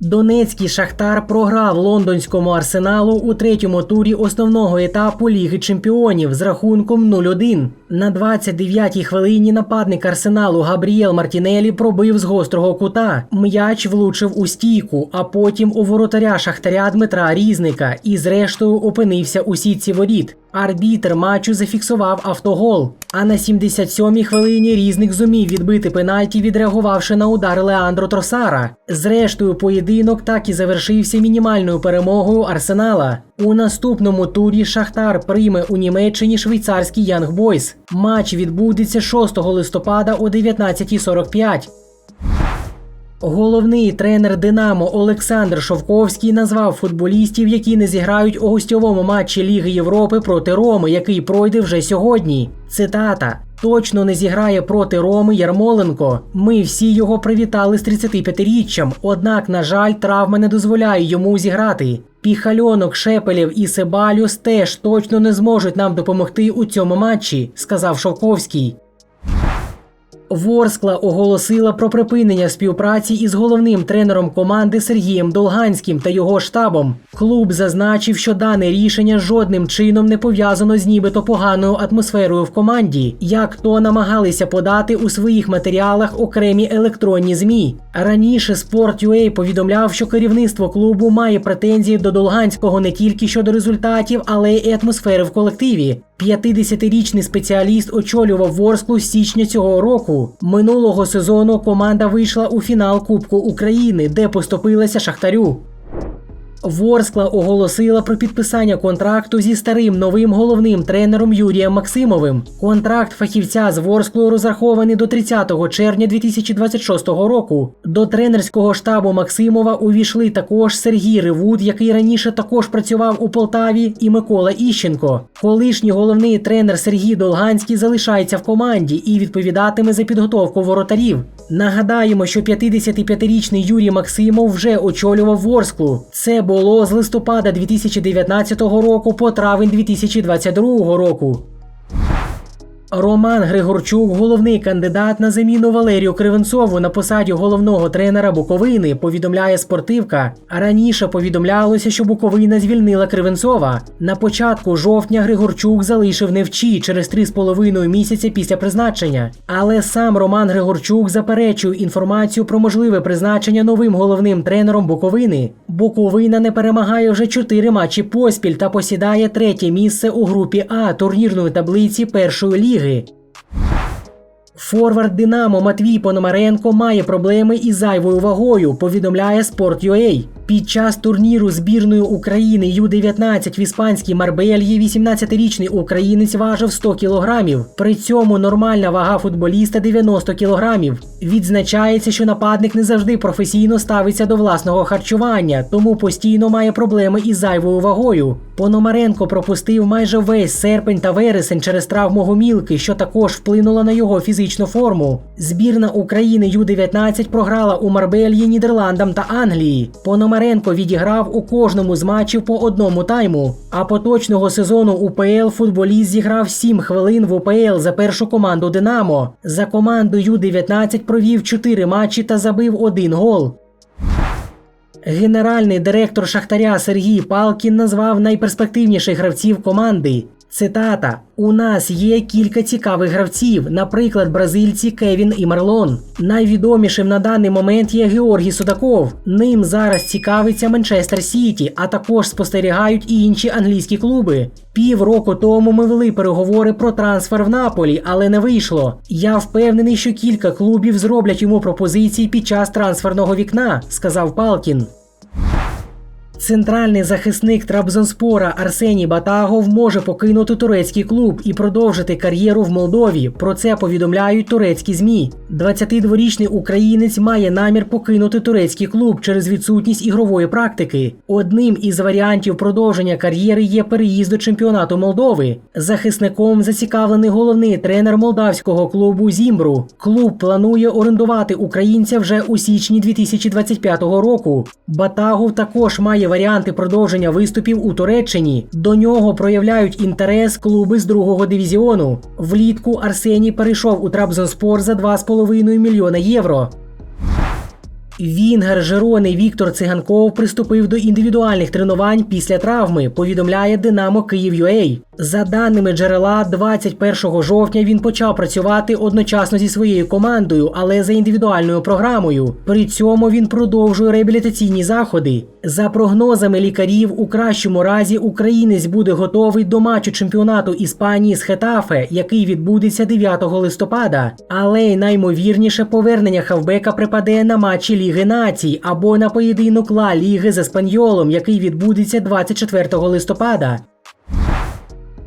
Донецький Шахтар програв лондонському арсеналу у третьому турі основного етапу Ліги Чемпіонів з рахунком 0-1. На 29-й хвилині нападник арсеналу Габріел Мартінелі пробив з гострого кута. М'яч влучив у стійку, а потім у воротаря Шахтаря Дмитра Різника і, зрештою, опинився у сітці воріт. Арбітр матчу зафіксував автогол. А на 77-й хвилині різник зумів відбити пенальті, відреагувавши на удар Леандро Тросара. Зрештою, поєдинок так і завершився мінімальною перемогою Арсенала. У наступному турі Шахтар прийме у Німеччині швейцарський Янг Бойс. Матч відбудеться 6 листопада о 19.45. Головний тренер Динамо Олександр Шовковський назвав футболістів, які не зіграють у гостьовому матчі Ліги Європи проти Роми, який пройде вже сьогодні. Цитата. Точно не зіграє проти Роми Ярмоленко. Ми всі його привітали з 35-річчям, однак, на жаль, травма не дозволяє йому зіграти. Піхальонок, Шепелєв і Себалюс теж точно не зможуть нам допомогти у цьому матчі, сказав Шовковський. Ворскла оголосила про припинення співпраці із головним тренером команди Сергієм Долганським та його штабом. Клуб зазначив, що дане рішення жодним чином не пов'язано з нібито поганою атмосферою в команді, як то намагалися подати у своїх матеріалах окремі електронні змі. Раніше Sport.ua повідомляв, що керівництво клубу має претензії до Долганського не тільки щодо результатів, але й атмосфери в колективі. 50-річний спеціаліст очолював Ворсклу з січня цього року. Минулого сезону команда вийшла у фінал Кубку України, де поступилася Шахтарю. Ворскла оголосила про підписання контракту зі старим новим головним тренером Юрієм Максимовим. Контракт фахівця з Ворсклою розрахований до 30 червня 2026 року. До тренерського штабу Максимова увійшли також Сергій Ривуд, який раніше також працював у Полтаві, і Микола Іщенко. Колишній головний тренер Сергій Долганський залишається в команді і відповідатиме за підготовку воротарів. Нагадаємо, що 55-річний Юрій Максимов вже очолював Ворсклу. Це було з листопада 2019 року по травень 2022 року. Роман Григорчук, головний кандидат на заміну Валерію Кривенцову на посаді головного тренера Буковини, повідомляє спортивка. Раніше повідомлялося, що Буковина звільнила Кривенцова. На початку жовтня Григорчук залишив невчі через 3,5 місяця після призначення. Але сам Роман Григорчук заперечує інформацію про можливе призначення новим головним тренером Буковини. Буковина не перемагає вже 4 матчі поспіль та посідає третє місце у групі А турнірної таблиці першої ліги. Форвард Динамо Матвій Пономаренко має проблеми із зайвою вагою, повідомляє Sport.ua. Під час турніру збірної України Ю-19 в іспанській Марбельї 18-річний українець важив 100 кілограмів. При цьому нормальна вага футболіста 90 кілограмів. Відзначається, що нападник не завжди професійно ставиться до власного харчування, тому постійно має проблеми із зайвою вагою. Пономаренко пропустив майже весь серпень та вересень через травму гомілки, що також вплинула на його фізичну форму. Збірна України Ю-19 програла у Марбельї Нідерландам та Англії. Пономаренко відіграв у кожному з матчів по одному тайму. А поточного сезону УПЛ футболіст зіграв 7 хвилин в УПЛ за першу команду Динамо. За команду Ю-19 провів 4 матчі та забив один гол. Генеральний директор Шахтаря Сергій Палкін назвав найперспективніших гравців команди. Цитата: У нас є кілька цікавих гравців, наприклад, бразильці Кевін і Марлон. Найвідомішим на даний момент є Георгій Судаков. Ним зараз цікавиться Манчестер Сіті, а також спостерігають і інші англійські клуби. Півроку тому ми вели переговори про трансфер в Наполі, але не вийшло. Я впевнений, що кілька клубів зроблять йому пропозиції під час трансферного вікна, сказав Палкін. Центральний захисник Трабзонспора Арсеній Батагов може покинути турецький клуб і продовжити кар'єру в Молдові. Про це повідомляють турецькі змі. 22-річний українець має намір покинути турецький клуб через відсутність ігрової практики. Одним із варіантів продовження кар'єри є переїзд до чемпіонату Молдови. Захисником зацікавлений головний тренер молдавського клубу Зімбру. Клуб планує орендувати українця вже у січні 2025 року. Батагов також має є варіанти продовження виступів у Туреччині. До нього проявляють інтерес клуби з другого дивізіону. Влітку Арсеній перейшов у Трабзонспор за 2,5 мільйона євро. Вінгер Жерони Віктор Циганков приступив до індивідуальних тренувань після травми, повідомляє Динамо Київ.UA. За даними джерела, 21 жовтня він почав працювати одночасно зі своєю командою, але за індивідуальною програмою. При цьому він продовжує реабілітаційні заходи. За прогнозами лікарів, у кращому разі українець буде готовий до матчу чемпіонату Іспанії з Хетафе, який відбудеться 9 листопада. Але й наймовірніше повернення хавбека припаде на матчі Ліги Націй або на поєдинок Ла Ліги з Еспаньолом, який відбудеться 24 листопада.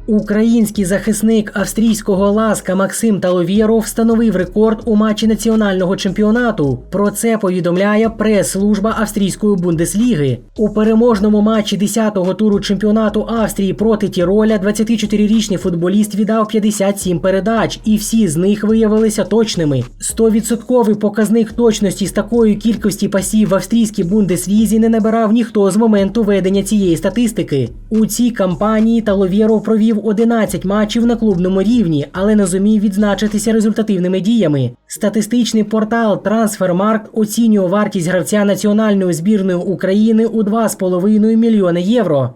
Український захисник австрійського ласка Максим Таловєров встановив рекорд у матчі національного чемпіонату. Про це повідомляє прес-служба австрійської бундесліги. У переможному матчі 10-го туру чемпіонату Австрії проти Тіроля 24-річний футболіст віддав 57 передач, і всі з них виявилися точними. 100% показник точності з такої кількості пасів в австрійській бундеслізі не набирав ніхто з моменту ведення цієї статистики. У цій кампанії Таловєров провів 11 матчів на клубному рівні, але не зумів відзначитися результативними діями. Статистичний портал Transfermarkt оцінює вартість гравця національної збірної України у 2,5 мільйони євро.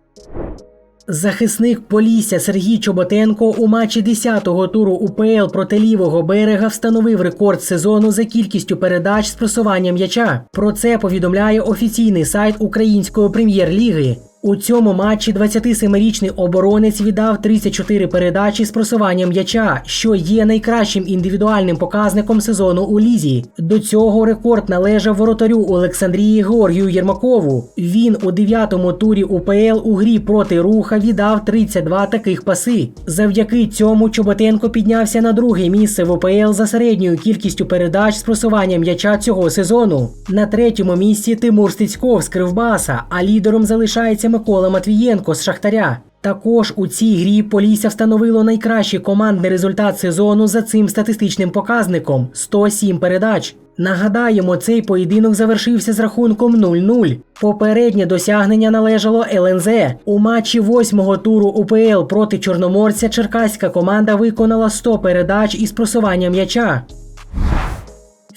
Захисник Полісся Сергій Чоботенко у матчі 10-го туру УПЛ проти лівого берега встановив рекорд сезону за кількістю передач з просування м'яча. Про це повідомляє офіційний сайт Української прем'єр-ліги. У цьому матчі 27-річний оборонець віддав 34 передачі з просуванням м'яча, що є найкращим індивідуальним показником сезону у лізі. До цього рекорд належав воротарю Олександрії Георгію Єрмакову. Він у 9-му турі УПЛ у грі проти руха віддав 32 таких паси. Завдяки цьому Чоботенко піднявся на друге місце в УПЛ за середньою кількістю передач з просуванням м'яча цього сезону. На третьому місці Тимур Стецьков з Кривбаса, а лідером залишається Микола Матвієнко з Шахтаря. Також у цій грі Полісся встановило найкращий командний результат сезону за цим статистичним показником 107 передач. Нагадаємо, цей поєдинок завершився з рахунком 0-0. Попереднє досягнення належало ЛНЗ. У матчі восьмого туру УПЛ проти Чорноморця черкаська команда виконала 100 передач із просуванням м'яча.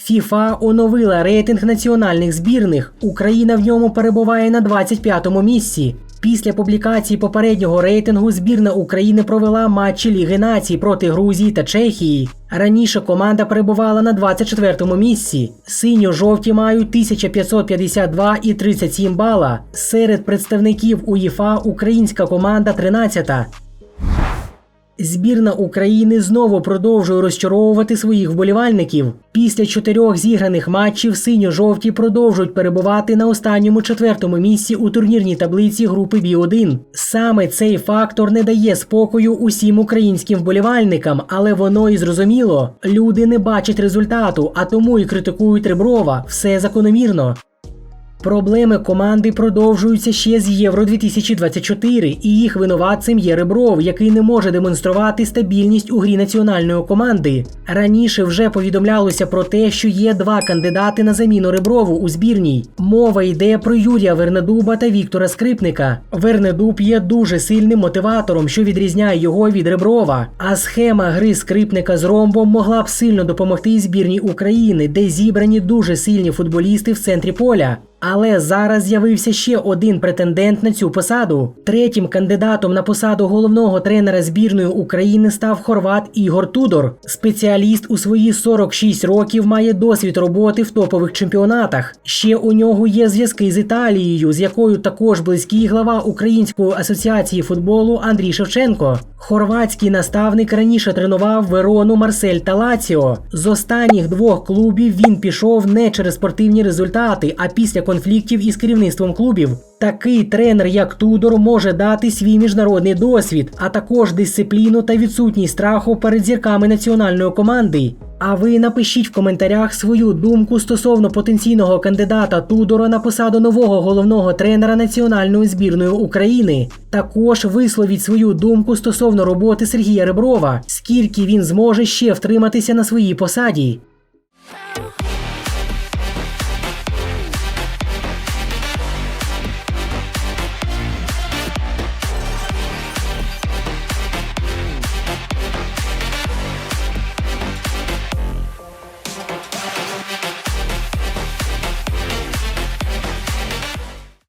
ФІФА оновила рейтинг національних збірних. Україна в ньому перебуває на 25-му місці. Після публікації попереднього рейтингу збірна України провела матчі Ліги націй проти Грузії та Чехії. Раніше команда перебувала на 24-му місці. Синьо-жовті мають 1552 і 37 бала. Серед представників УЄФА українська команда 13-та. Збірна України знову продовжує розчаровувати своїх вболівальників. Після чотирьох зіграних матчів синьо-жовті продовжують перебувати на останньому четвертому місці у турнірній таблиці групи Бі-1. Саме цей фактор не дає спокою усім українським вболівальникам, але воно і зрозуміло. Люди не бачать результату, а тому і критикують Реброва. Все закономірно. Проблеми команди продовжуються ще з Євро 2024, і їх винуватцем є Ребров, який не може демонструвати стабільність у грі національної команди. Раніше вже повідомлялося про те, що є два кандидати на заміну Реброву у збірній. Мова йде про Юрія Вернедуба та Віктора Скрипника. Вернедуб є дуже сильним мотиватором, що відрізняє його від Реброва. А схема гри скрипника з ромбом могла б сильно допомогти збірній України, де зібрані дуже сильні футболісти в центрі поля. Але зараз з'явився ще один претендент на цю посаду. Третім кандидатом на посаду головного тренера збірної України став хорват Ігор Тудор. Спеціаліст у свої 46 років має досвід роботи в топових чемпіонатах. Ще у нього є зв'язки з Італією, з якою також близький глава Української асоціації футболу Андрій Шевченко. Хорватський наставник раніше тренував Верону Марсель та Лаціо. З останніх двох клубів він пішов не через спортивні результати, а після конфліктів із керівництвом клубів. Такий тренер, як Тудор, може дати свій міжнародний досвід, а також дисципліну та відсутність страху перед зірками національної команди. А ви напишіть в коментарях свою думку стосовно потенційного кандидата Тудора на посаду нового головного тренера національної збірної України. Також висловіть свою думку стосовно роботи Сергія Реброва, скільки він зможе ще втриматися на своїй посаді.